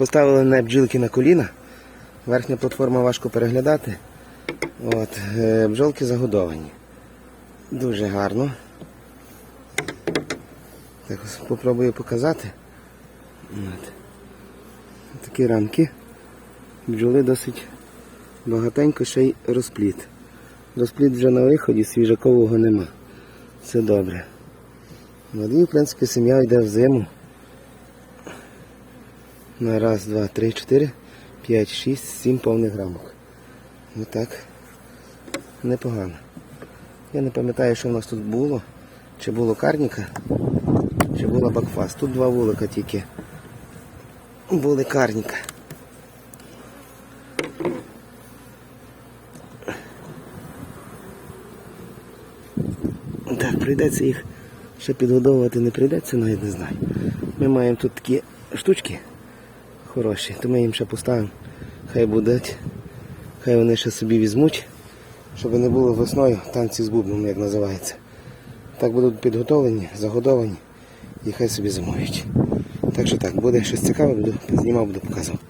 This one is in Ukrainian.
Поставили на бджілки на коліна. Верхня платформа важко переглядати. От, е, бджолки загодовані. Дуже гарно. Так ось попробую показати. От. Такі рамки. Бджоли досить багатенько ще й розпліт. Розпліт вже на виході, свіжакового нема. Це добре. І, в принципі, сім'я йде в зиму. На раз, два, три, чотири, п'ять, шість, сім повних рамок. Отак. Непогано. Я не пам'ятаю, що в нас тут було. Чи було карніка, чи була бакфаст. Тут два вулика тільки. Були карніка. Так, прийдеться їх ще підгодовувати, не прийдеться, навіть не знаю. Ми маємо тут такі штучки хороші, то ми їм ще поставимо. Хай будуть, хай вони ще собі візьмуть, щоб не було весною танці з бубном, як називається. Так будуть підготовлені, загодовані і хай собі зимують. Так що так, буде щось цікаве, буду знімав, буду показував.